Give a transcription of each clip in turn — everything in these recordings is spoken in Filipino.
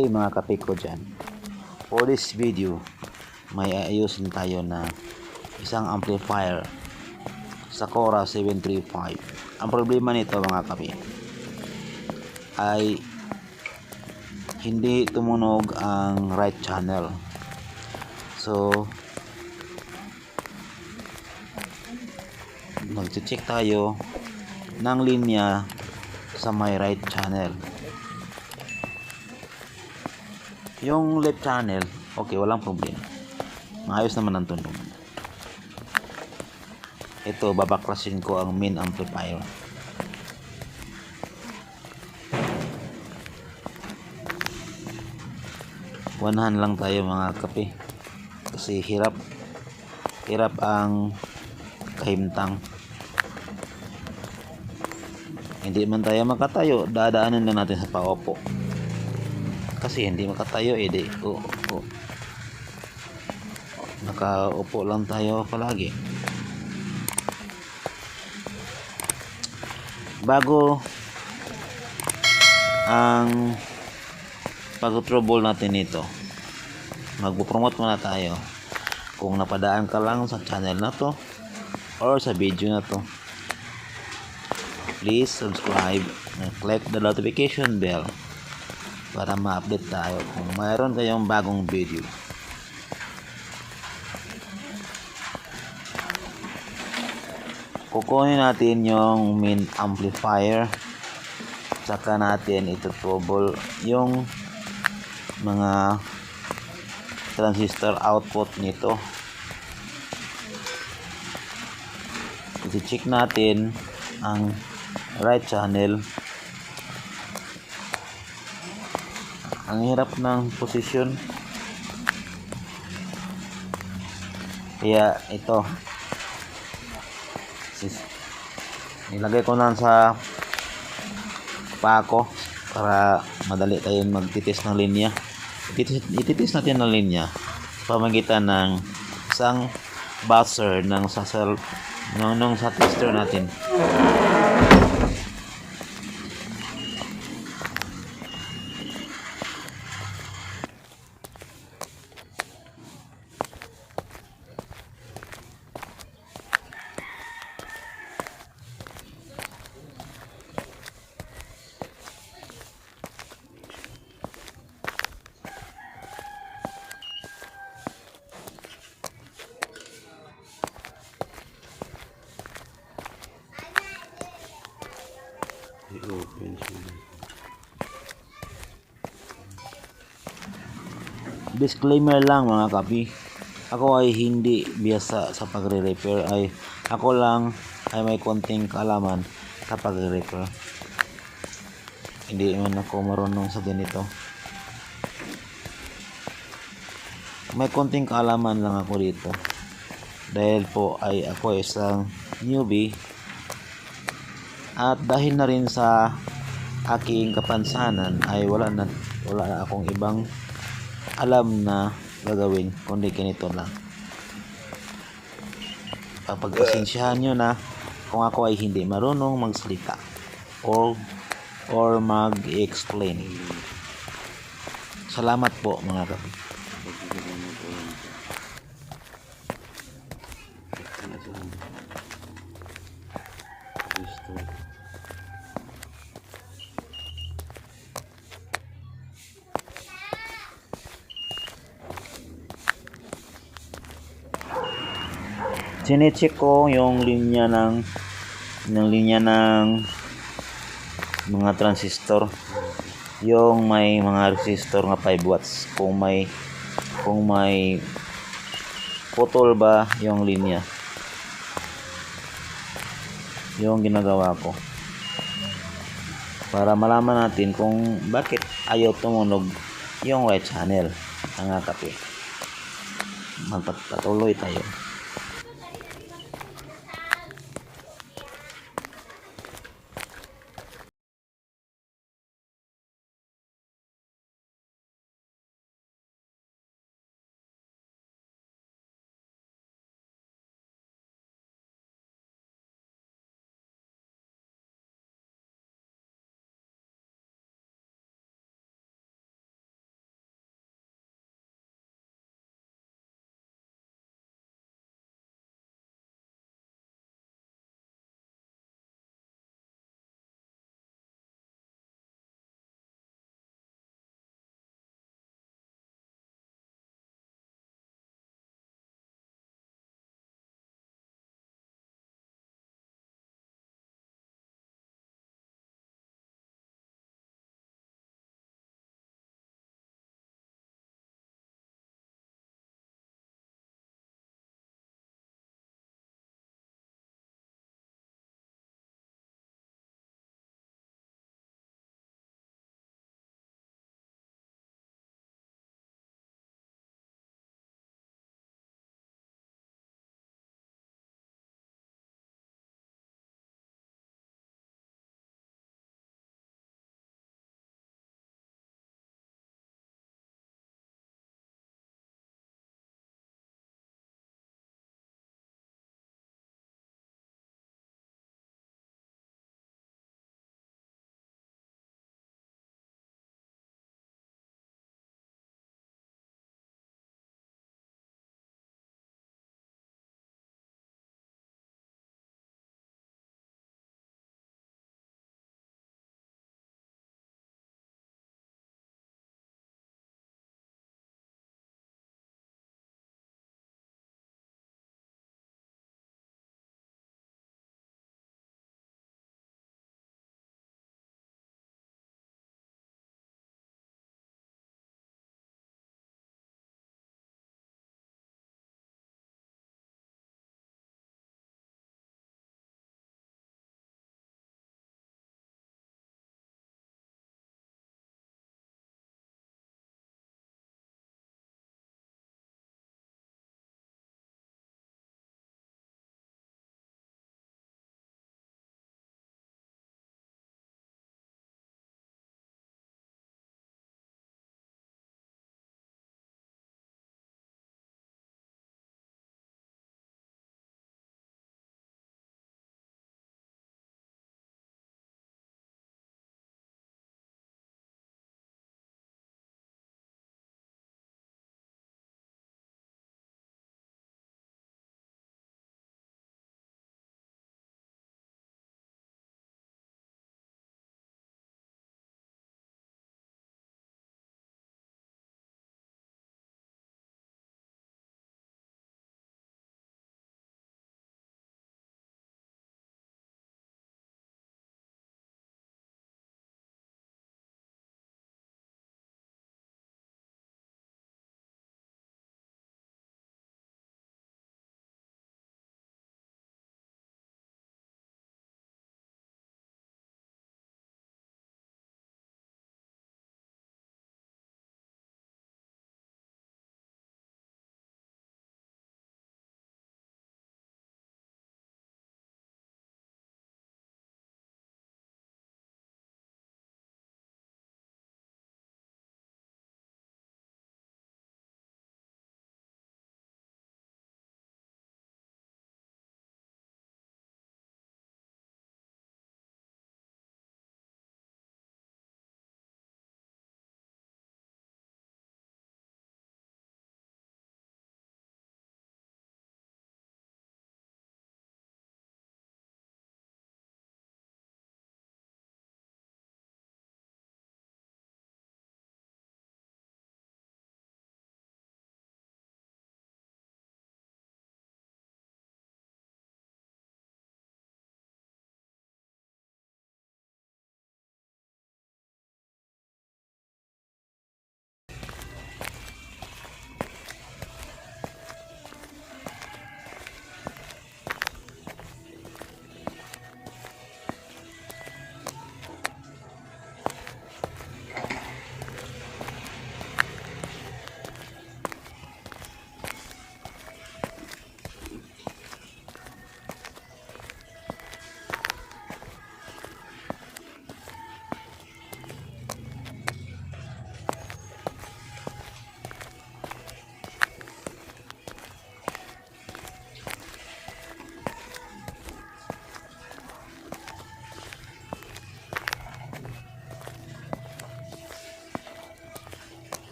Hey mga kapik ko dyan. For this video, may aayusin tayo na isang amplifier Sakura 735. Ang problema nito mga kapik ay hindi tumunog ang right channel. So, magche-check tayo ng linya sa may right channel. Yung left channel, okay, walang problema. Maayos naman ang tunog. Ito, babaklasin ko ang main amplifier. Wanahan lang tayo mga kape. Kasi hirap. Hirap ang kahimtang. Hindi man tayo makatayo, dadaanan lang natin sa paupo kasi hindi makatayo eh di. O, nakaupo lang tayo palagi. Bago ang pag-trouble natin ito magpo-promote muna tayo kung napadaan ka lang sa channel na to or sa video na to. Please subscribe and click the notification bell para ma-update tayo kung mayroon kayong bagong video. Kukunin natin yung main amplifier saka natin ito trouble yung mga transistor output nito iti-check natin ang right channel ang hirap ng posisyon. Kaya ito. Nilagay ko na sa pako para madali tayong magtitis ng linya. Ititis, ititis natin ng linya pamagitan ng isang buzzer ng sa ng, ng sa tester natin siya disclaimer lang mga kapi. Ako ay hindi biyasa sa pagre-repair. Ay ako lang ay may konting kaalaman sa pagre-repair. Hindi man ako marunong sa ganito. May konting kaalaman lang ako dito dahil po ay ako isang newbie at dahil na rin sa aking kapansanan ay wala na wala na akong ibang alam na gagawin kundi ganito lang. Pagpasensyahan nyo na kung ako ay hindi marunong magsalita or or mag-explain. Salamat po mga kapit Sinecheck ko yung linya ng ng linya ng mga transistor. Yung may mga resistor nga 5 watts. Kung may kung may putol ba yung linya. Yung ginagawa ko. Para malaman natin kung bakit ayaw tumunog yung right channel. Ang kape. Magpatuloy tayo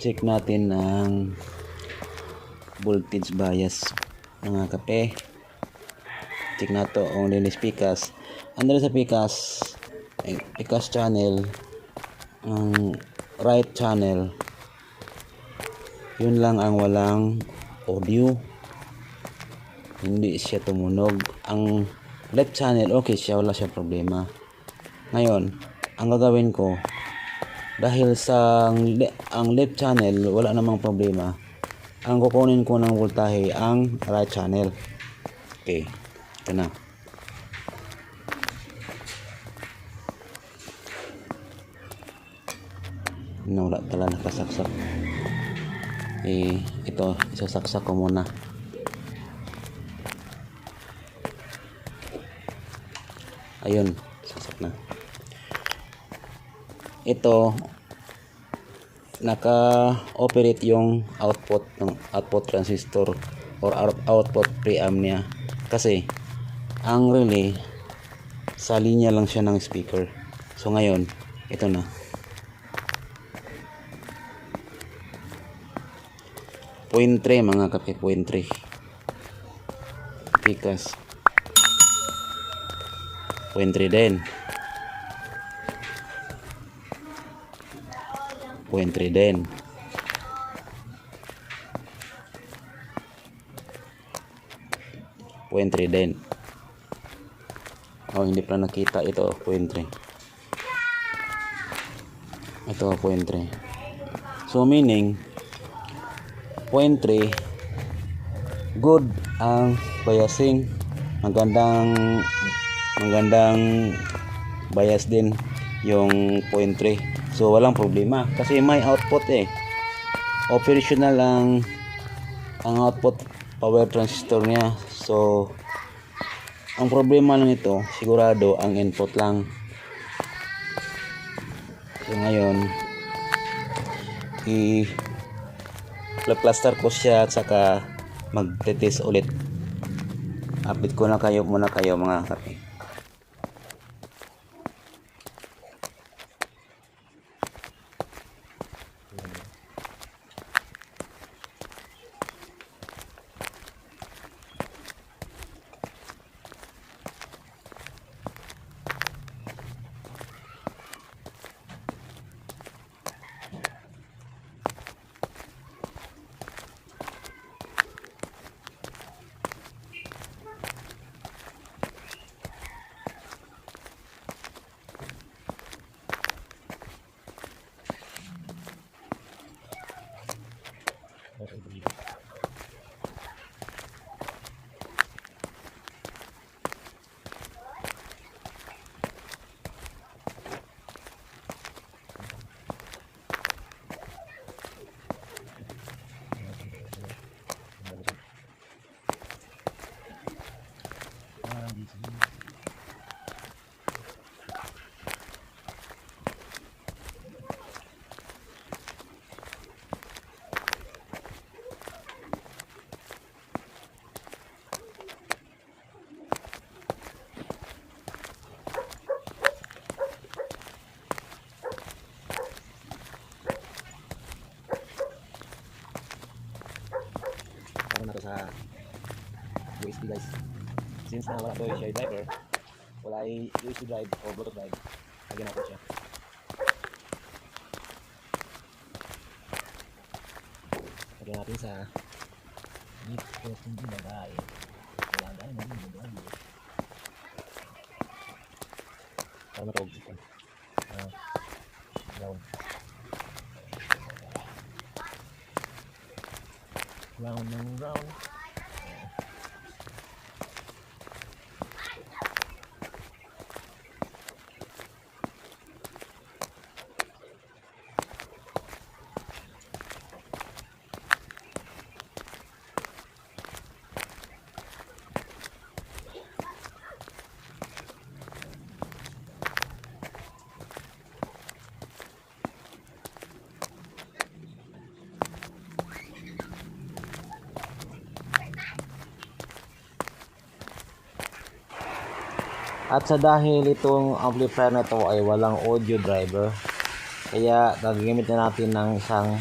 check natin ang voltage bias mga kape. Check na to ang linis pikas. Andun sa pikas pikas channel ang right channel yun lang ang walang audio. Hindi siya tumunog. Ang left channel okay siya wala siya problema. Ngayon ang gagawin ko dahil sa ang, ang left channel wala namang problema. Ang kukunin ko ng voltahe ang right channel. Okay ito na. No, wala nakasaksak. Eh ito isasaksak ko muna. Ayun saksak na ito naka-operate yung output ng output transistor or out- output preamp niya. Kasi ang relay sa linya lang siya ng speaker. So ngayon ito na. Point 3 mga kape point 3 pikas. Point 3 din point 3 din. Point 3 din. Oh hindi pa nakita. Ito point 3 ito point 3 so meaning point 3 good ang biasing. Magandang magandang bias din yung point 3 so walang problema. Kasi may output eh. Operational ang ang output power transistor niya. So ang problema lang ito sigurado ang input lang. So ngayon i plaster ko siya at saka magte-test ulit. Update ko na kayo muna kayo mga kape guys. Since na wala to yung share driver, wala ay USB drive o Bluetooth drive, lagyan natin siya. Lagyan natin sa dito kung ginagay. Wala dahil na din doon. Para matawag ito. Ah, ground. Round ng round. At sa dahil itong amplifier na ito ay walang audio driver, kaya gagamit na natin ng isang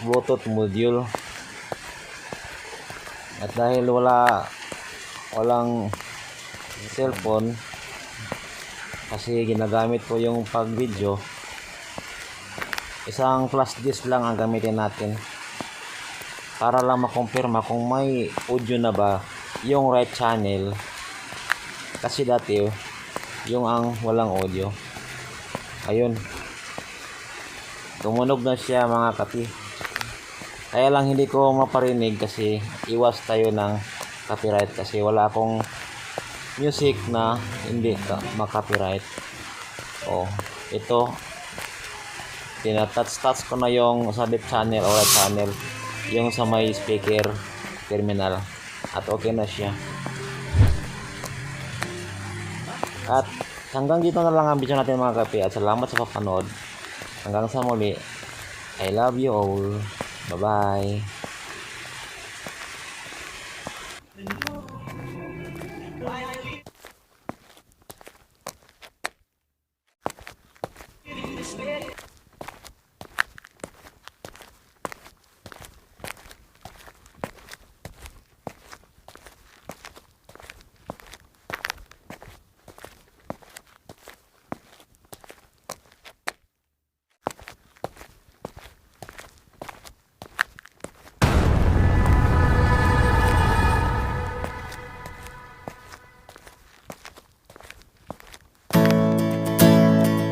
Bluetooth module. At dahil wala walang cellphone kasi ginagamit ko yung pag video isang flash disk lang ang gamitin natin para lang makumpirma kung may audio na ba yung right channel kasi dati yung ang walang audio. Ayun. Tumunog na siya mga kapi kaya lang hindi ko maparinig kasi iwas tayo ng copyright kasi wala akong music na hindi makopyright oh ito. Tinatats-tats ko na yung sa left channel o channel yung sa may speaker terminal. At okay na siya at hanggang dito na lang ang video natin mga kape. At salamat sa papanood hanggang sa muli. I love you all. Bye